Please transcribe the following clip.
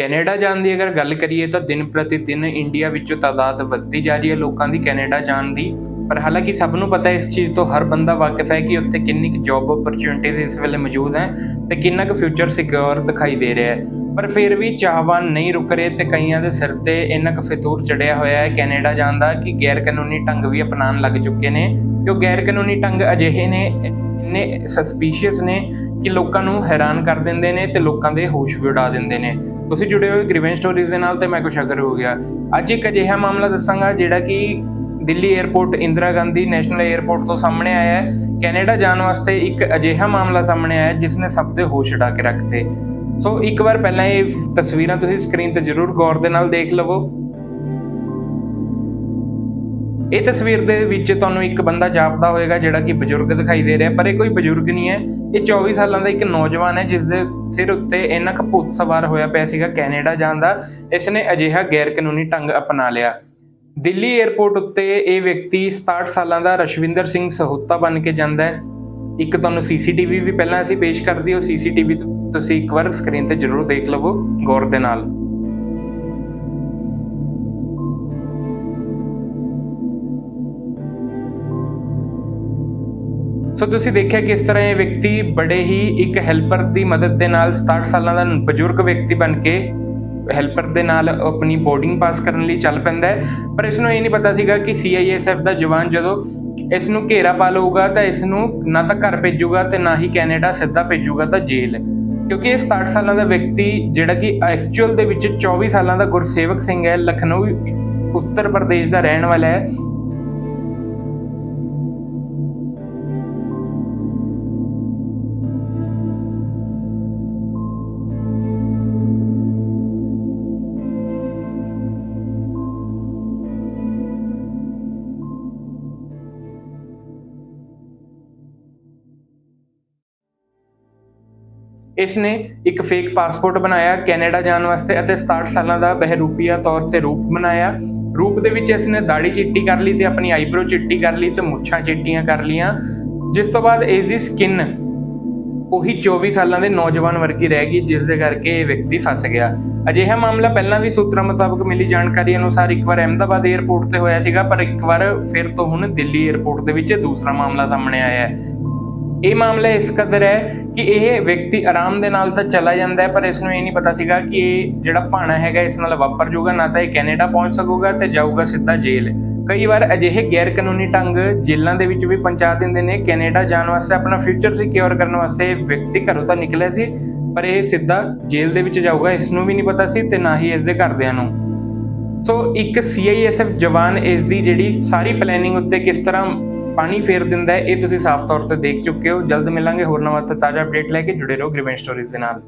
Canada ਜਾਣ ਦੀ ਅਗਰ ਗੱਲ ਕਰੀਏ ਤਾਂ ਦਿਨ ਪ੍ਰਤੀ ਦਿਨ ਇੰਡੀਆ ਵਿੱਚੋਂ ਤਾਦਾਦ ਵੱਧਦੀ ਜਾ ਰਹੀ ਹੈ ਲੋਕਾਂ ਦੀ ਕੈਨੇਡਾ ਜਾਣ ਦੀ। ਪਰ ਹਾਲਾਂਕਿ ਸਭ ਨੂੰ ਪਤਾ ਇਸ ਚੀਜ਼ ਤੋਂ ਹਰ ਬੰਦਾ ਵਾਕਿਫ ਹੈ ਕਿ ਉੱਥੇ ਕਿੰਨੀ ਕੁ ਜੌਬ ਓਪਰਚੁਨਿਟੀਜ਼ ਇਸ ਵੇਲੇ ਮੌਜੂਦ ਹੈ ਤੇ ਕਿੰਨਾ ਕੁ ਫਿਊਚਰ ਸਿਕਿਉਰ ਦਿਖਾਈ ਦੇ ਰਿਹਾ ਹੈ। ਪਰ ਫਿਰ ਵੀ ਚਾਹਵਾਨ ਨਹੀਂ ਰੁਕ ਰਹੇ ਤੇ ਕਈਆਂ ਦੇ ਸਿਰ ਤੇ ਇੰਨਾ ਕੁ ਫਿਤੂਰ ਚੜਿਆ ਹੋਇਆ ਹੈ ਕੈਨੇਡਾ ਜਾਣ ਦਾ ਕਿ ਗੈਰ ਕਾਨੂੰਨੀ ਢੰਗ ਵੀ ਅਪਣਾਉਣ ਲੱਗ ਚੁੱਕੇ ਨੇ। ਤੇ ਉਹ ਗੈਰ ਕਾਨੂੰਨੀ ਢੰਗ ਅਜਿਹੇ ਨੇ ਇੰਨੇ ਸਸਪੀਸ਼ੀਅਸ ਨੇ ਕਿ ਲੋਕਾਂ ਨੂੰ ਹੈਰਾਨ ਕਰ ਦਿੰਦੇ ਨੇ ਤੇ ਲੋਕਾਂ ਦੇ ਹੋਸ਼ ਵੀ ਉਡਾ ਦਿੰਦੇ ਨੇ। ਤੁਸੀਂ ਜੁੜੇ ਹੋਏ ਗ੍ਰੀਵੈਂਸ ਸਟੋਰੀਜ਼ ਦੇ ਨਾਲ, ਤੇ ਮੈਂ ਕੁਸ਼ਾਗਰ ਹੋ ਗਿਆ। ਅੱਜ ਇੱਕ ਅਜਿਹਾ ਮਾਮਲਾ ਦੱਸਾਂਗਾ, ਜਿਹੜਾ ਕਿ Delhi airport Indira Gandhi national airport ਤੋਂ ਸਾਹਮਣੇ ਆਇਆ ਹੈ। ਕੈਨੇਡਾ ਜਾਣ ਵਾਸਤੇ ਇੱਕ ਅਜਿਹਾ ਮਾਮਲਾ ਸਾਹਮਣੇ ਆਇਆ ਹੈ ਜਿਸ ਨੇ ਸਭ ਦੇ ਹੋਸ਼ ਉਡਾ ਕੇ ਰੱਖਤੇ। ਸੋ ਇੱਕ ਵਾਰ ਪਹਿਲਾਂ ਇਹ ਤਸਵੀਰਾਂ ਤੁਸੀਂ ਸਕਰੀਨ ਤੇ ਜ਼ਰੂਰ ਗੌਰ ਦੇ ਨਾਲ ਦੇਖ ਲਵੋ। ਇਹ ਤਸਵੀਰ ਦੇ ਵਿੱਚ ਤੁਹਾਨੂੰ ਇੱਕ ਬੰਦਾ ਜਾਪਦਾ ਹੋਵੇਗਾ ਜਿਹੜਾ ਕਿ ਬਜ਼ੁਰਗ ਦਿਖਾਈ ਦੇ ਰਿਹਾ ਪਰ ਇਹ ਕੋਈ ਬਜ਼ੁਰਗ ਨਹੀਂ ਹੈ। ਇਹ 24 ਸਾਲਾਂ ਦਾ ਇੱਕ ਨੌਜਵਾਨ ਹੈ ਜਿਸ ਦੇ ਸਿਰ ਉੱਤੇ ਇੰਨਾ ਕੁ ਭੂਤ ਸਵਾਰ ਹੋਇਆ ਪਿਆ ਸੀਗਾ ਕੈਨੇਡਾ ਜਾਣ ਦਾ। ਇਸ ਨੇ ਅਜਿਹਾ ਗੈਰ ਕਾਨੂੰਨੀ ਢੰਗ ਅਪਣਾ ਲਿਆ। ਦਿੱਲੀ 에ਅਰਪੋਰਟ ਉੱਤੇ ਇਹ ਵਿਅਕਤੀ 67 ਸਾਲਾਂ ਦਾ ਰਸ਼ਵਿੰਦਰ ਸਿੰਘ ਸਹੋਤਾ ਬਣ ਕੇ ਜਾਂਦਾ ਹੈ। ਇੱਕ ਤੁਹਾਨੂੰ ਸੀਸੀਟੀਵੀ ਵੀ ਪਹਿਲਾਂ ਅਸੀਂ ਪੇਸ਼ ਕਰਦੀ ਉਹ ਸੀਸੀਟੀਵੀ ਤੁਸੀਂ ਇੱਕ ਵਾਰ ਸਕਰੀਨ ਤੇ ਜ਼ਰੂਰ ਦੇਖ ਲਵੋ, ਗੌਰ ਦੇ ਨਾਲ। ਸੋ ਤੁਸੀਂ ਦੇਖਿਆ ਕਿ ਇਸ ਤਰ੍ਹਾਂ ਇਹ ਵਿਅਕਤੀ ਬੜੇ ਹੀ ਇੱਕ ਹੈਲਪਰ ਦੀ ਮਦਦ ਦੇ ਨਾਲ 67 ਸਾਲਾਂ ਦਾ ਬਜ਼ੁਰਗ ਵਿਅਕਤੀ ਬਣ ਕੇ ਹੈਲਪਰ ਦੇ ਨਾਲ ਆਪਣੀ ਬੋਰਡਿੰਗ ਪਾਸ ਕਰਨ ਲਈ ਚੱਲ ਪੈਂਦਾ ਹੈ। ਪਰ ਇਸ ਨੂੰ ਇਹ ਨਹੀਂ ਪਤਾ ਸੀਗਾ ਕਿ ਸੀਆਈਐਸਐਫ ਦਾ ਜਵਾਨ ਜਦੋਂ ਇਸ ਨੂੰ ਘੇਰਾ ਪਾ ਲਊਗਾ ਤਾਂ ਇਸ ਨੂੰ ਨਾ ਤਾਂ ਘਰ ਭੇਜੂਗਾ ਤੇ ਨਾ ਹੀ ਕੈਨੇਡਾ ਸਿੱਧਾ ਭੇਜੂਗਾ ਤਾਂ ਜੇਲ੍ਹ। ਕਿਉਂਕਿ ਇਹ 67 ਸਾਲਾਂ ਦਾ ਵਿਅਕਤੀ ਜਿਹੜਾ ਕਿ ਐਕਚੁਅਲ ਦੇ ਵਿੱਚ 24 ਸਾਲਾਂ ਦਾ ਗੁਰਸੇਵਕ ਸਿੰਘ ਹੈ, ਲਖਨਊ, ਉੱਤਰ ਪ੍ਰਦੇਸ਼ ਦਾ ਰਹਿਣ ਵਾਲਾ ਹੈ। ਇਸ ਨੇ ਇੱਕ ਫੇਕ ਪਾਸਪੋਰਟ ਬਣਾਇਆ ਕੈਨੇਡਾ ਜਾਣ ਵਾਸਤੇ ਅਤੇ 67 ਸਾਲਾਂ ਦਾ ਬਹਿਰੂਪੀਆ ਤੌਰ ਤੇ ਰੂਪ ਬਣਾਇਆ। ਰੂਪ ਦੇ ਵਿੱਚ ਇਸ ਨੇ ਦਾੜੀ ਚਿੱਟੀ ਕਰ ਲਈ ਤੇ ਆਪਣੀ ਆਈਬ੍ਰੋ ਚਿੱਟੀ ਕਰ ਲਈ ਤੇ ਮੁੱਛਾਂ ਚਿੱਟੀਆਂ ਕਰ ਲੀਆਂ ਜਿਸ ਤੋਂ ਬਾਅਦ ਇਸ ਦੀ ਸਕਿਨ ਉਹੀ 24 ਸਾਲਾਂ ਦੇ ਨੌਜਵਾਨ ਵਰਗੀ ਰਹਿ ਗਈ, ਜਿਸ ਦੇ ਕਰਕੇ ਇਹ ਵਿਅਕਤੀ ਫਸ ਗਿਆ। ਅਜਿਹਾ ਮਾਮਲਾ ਪਹਿਲਾਂ ਵੀ ਸੂਤਰਾਂ ਮੁਤਾਬਕ ਮਿਲੀ ਜਾਣਕਾਰੀ ਅਨੁਸਾਰ ਇੱਕ ਵਾਰ ਅਹਿਮਦਾਬਾਦ 에ਅਰਪੋਰਟ ਤੇ ਹੋਇਆ ਸੀਗਾ, ਪਰ ਇੱਕ ਵਾਰ ਫਿਰ ਤੋਂ ਹੁਣ ਦਿੱਲੀ 에ਅਰਪੋਰਟ ਦੇ ਵਿੱਚ ਦੂਸਰਾ ਮਾਮਲਾ ਸਾਹਮਣੇ ਆਇਆ ਹੈ। ਇਹ ਮਾਮਲਾ ਇਸ ਕਦਰ ਹੈ ਕਿ ਇਹ ਵਿਅਕਤੀ ਆਰਾਮ ਦੇ ਨਾਲ ਤਾਂ ਚਲਾ ਜਾਂਦਾ ਹੈ, ਪਰ ਇਸ ਨੂੰ ਇਹ ਨਹੀਂ ਪਤਾ ਸੀਗਾ ਕਿ ਇਹ ਜਿਹੜਾ ਭਾਣਾ ਹੈਗਾ ਇਸ ਨਾਲ ਵਾਪਰ ਜਾਊਗਾ ਨਾ ਤਾਂ ਇਹ ਕੈਨੇਡਾ ਪਹੁੰਚ ਸਕੂਗਾ ਤੇ ਜਾਊਗਾ ਸਿੱਧਾ ਜੇਲ੍ਹ। ਕਈ ਵਾਰ ਅਜਿਹੇ ਗੈਰ ਕਾਨੂੰਨੀ ਢੰਗ ਜੇਲ੍ਹਾਂ ਦੇ ਵਿੱਚ ਵੀ ਪਹੁੰਚਾ ਦਿੰਦੇ ਨੇ। ਕੈਨੇਡਾ ਜਾਣ ਵਾਸਤੇ ਆਪਣਾ ਫਿਊਚਰ ਸਿਕਿਉਰ ਕਰਨ ਵਾਸਤੇ ਇਹ ਵਿਅਕਤੀ ਘਰੋਂ ਤਾਂ ਨਿਕਲਿਆ ਸੀ, ਪਰ ਇਹ ਸਿੱਧਾ ਜੇਲ੍ਹ ਦੇ ਵਿੱਚ ਜਾਊਗਾ, ਇਸ ਨੂੰ ਵੀ ਨਹੀਂ ਪਤਾ ਸੀ ਤੇ ਨਾ ਹੀ ਇਸ ਦੇ ਘਰਦਿਆਂ ਨੂੰ। ਸੋ ਇੱਕ ਸੀਆਈਐਸਐਫ ਜਵਾਨ ਇਸ ਦੀ ਜਿਹੜੀ ਸਾਰੀ ਪਲੈਨਿੰਗ ਉੱਤੇ ਕਿਸ ਤਰ੍ਹਾਂ ਪਾਣੀ ਫੇਰ ਦਿੰਦਾ ਹੈ, ਇਹ ਤੁਸੀਂ ਸਾਫ਼ ਤੌਰ ਤੇ ਦੇਖ ਚੁੱਕੇ ਹੋ। ਜਲਦ ਮਿਲਾਂਗੇ ਹੋਰ ਨਵਾਂ ਤੇ ਤਾਜ਼ਾ ਅਪਡੇਟ ਲੈ ਕੇ ਜੁੜੇ ਰਹੋ ਗ੍ਰੀਵੈਂਸ ਸਟੋਰੀਜ਼ ਦੇ ਨਾਲ।